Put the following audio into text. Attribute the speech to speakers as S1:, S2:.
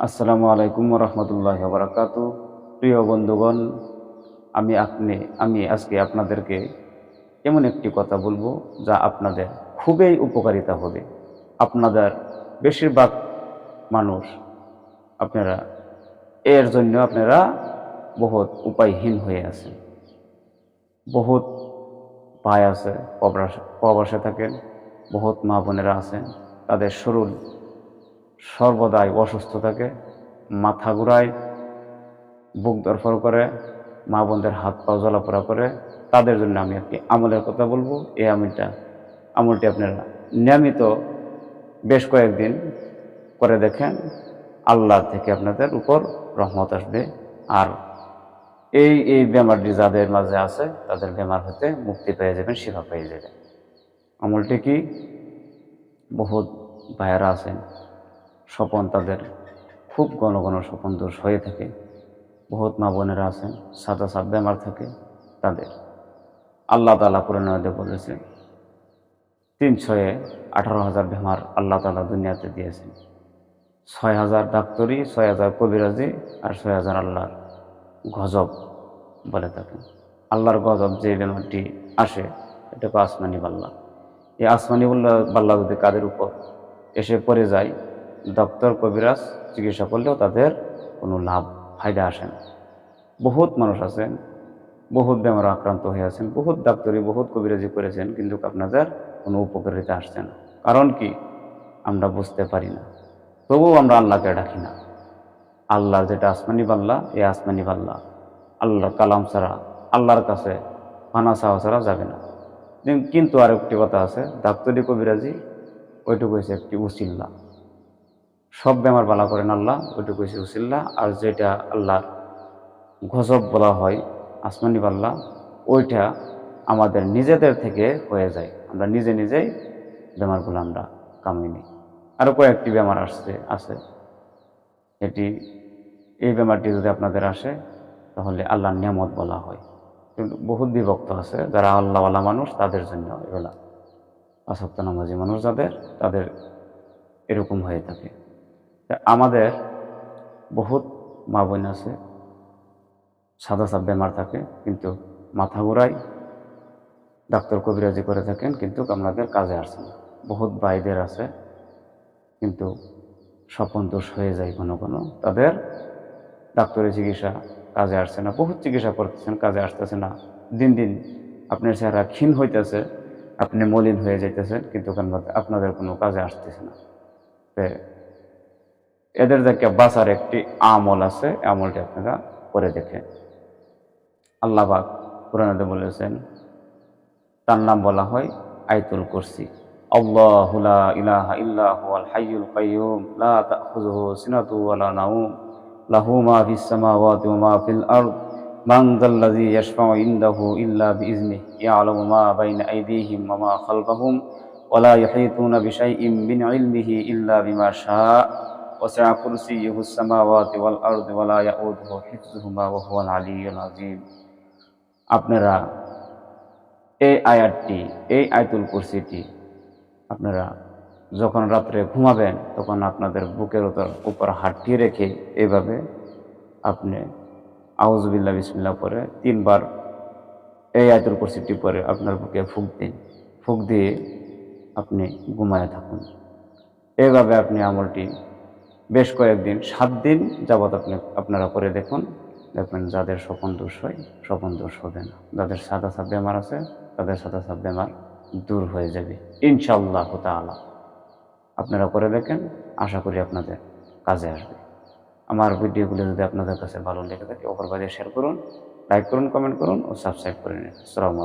S1: আসসালামু আলাইকুম রহমতুল্লাহ বারাকাত প্রিয় বন্ধুগণ, আমি আপনি, আমি আজকে আপনাদেরকে এমন একটি কথা বলব যা আপনাদের খুবই উপকারিতা হবে। আপনাদের বেশিরভাগ মানুষ আপনারা, এর জন্য আপনারা বহুত উপায়হীন হয়ে আছেন। বহুত ভাই আছে প্রবাসে থাকেন, বহুত মা বোনেরা আছেন, তাদের শরীর সর্বদাই অসুস্থ থাকে, মাথা ঘুরায়, বুক দরফর করে, মা বোনদের হাত পা জ্বলাপোড়া করে। তাদের জন্য আমি একটি আমলের কথা বলব। এই আমলটা, আমলটি আপনারা নিয়মিত বেশ কয়েকদিন করে দেখেন। আল্লাহ থেকে আপনাদের উপর রহমত আসবে। আর এই এই বেমারটি যাদের মাঝে আছে, তাদের বেমার হতে মুক্তি পেয়ে যাবেন, শিফা পেয়ে যাবেন। আমলটি কি? বহুত ভাইয়ারা আছেন। স্বপন তাদের খুব ঘন ঘন স্বপন দোষ হয়ে থাকে। বহুত মা বোনেরা আছেন, সাদা সাপ বেমার থাকে তাদের। আল্লাহ তালা পুরাণে বলেছে তিন ছয়ে আঠারো হাজার বেমার আল্লাহ তালা দুনিয়াতে দিয়েছেন। ছয় হাজার ডাক্তরি, ছয় হাজার কবিরাজি আর ছয় হাজার আল্লাহর গজব বলে থাকেন আল্লাহর গজব যে বেমারটি আসে এটাকে আসমানি বাল্লা। এই আসমানি বাল্লা বাল্লা যদি কাদের উপর এসে পড়ে যায় ডক্টর কবিরাজ চিকিৎসা করলেও তাদের কোনো লাভ, ফায়দা আসে না। বহুত মানুষ আছেন, বহুত বেমার আক্রান্ত হয়ে আছেন, বহুত ডাক্তারি, বহুত কবিরাজি করেছেন, কিন্তু আপনাদের কোনো উপকারিতা আসছে না। কারণ কি? আমরা বুঝতে পারি না। তবুও আমরা আল্লাহকে ডাকি না। আল্লাহর যেটা আসমানি পাল্লা এই আসমানি পাল্লা আল্লাহর কালাম ছাড়া, আল্লাহর কাছে ফানা চাওয়া ছাড়া যাবে না। কিন্তু আর একটি কথা আছে, ডাক্তারি কবিরাজি ওইটুকু হয়েছে একটি উচিল্লা। সব বেমার বালা করেন আল্লাহ ওইটুকু উচিল্লা আর যেটা আল্লাহর গজব বলা হয়, আসমানি পাল্লা ওইটা আমাদের নিজেদের থেকে হয়ে যায়। আমরা নিজে নিজেই বেমারগুলো আমরা কামিয়ে নিই। আরও কয়েকটি বেমার আসছে, আছে। এটি, এই বেমারটি যদি আপনাদের আসে, তাহলে আল্লাহর নিয়ামত বলা হয়। কিন্তু বহুত বিভক্ত আছে, যারা আল্লাহওয়ালা মানুষ, তাদের জন্য এগুলা। আসক্ত নামাজি মানুষ যাদের, তাদের এরকম হয়ে থাকে। আমাদের বহুত মা বোন আছে, সাদা সাপ বেমার থাকে, কিন্তু মাথা ঘুরাই ডাক্তার কবিরাজি করে থাকেন, কিন্তু আপনাদের কাজে আসছে না। বহুত ভাইদের আছে, কিন্তু স্বপন দোষ হয়ে যায় কোনো কোনো। তাদের ডাক্তারের চিকিৎসা কাজে আসছে না, বহুত চিকিৎসা করতেছেন, কাজে আসতেছে না। দিন দিন আপনার চেহারা ক্ষীণ হইতেছে, আপনি মলিন হয়ে যাইতেছেন, কিন্তু আপনাদের কোনো কাজে আসতেছে না। এদের দেখে বাঁচার একটি আমল আছে, আমলটি আপনারা করে দেখেন। আল্লাহবাক পুরাণাতে বলেছেন, তার নাম বলা হয় আইতুল কুরসি। আল্লাহু মা ওয়া ইল্লা বিমা وسع كرسيه السماوات والأرض ولا يؤوده حفظهما وهو العلي العظيم আপনারা এই আয়াতটি এই আয়তুল কুরসিটি আপনারা যখন রাত্রে ঘুমাবেন তখন আপনাদের বুকের উপর উপর হাঁটিয়ে রেখে এইভাবে আপনি আউজবিল্লা বিসমিল্লা পরে তিনবার এই আয়তুল কুরসিটি পরে আপনার বুকে ফুক দিন ফুক দিয়ে আপনি ঘুমায় থাকুন এইভাবে আপনি আমলটি বেশ কয়েকদিন, সাত দিন যাবৎ আপনি, আপনারা করে দেখুন। দেখবেন যাদের স্বপন দোষ হয়, স্বপন দোষ হবে না। যাদের সাদা সাপ বেমার আছে, তাদের সাদা সাপ বেমার দূর হয়ে যাবে। ইনশাল্লাহ তালা আপনারা করে দেখেন, আশা করি আপনাদের কাজে আসবে। আমার ভিডিওগুলো যদি আপনাদের কাছে ভালো লেগে থাকে, অপর বাজে শেয়ার করুন লাইক করুন কমেন্ট করুন, ও সাবস্ক্রাইব করে নিন। আসসালামু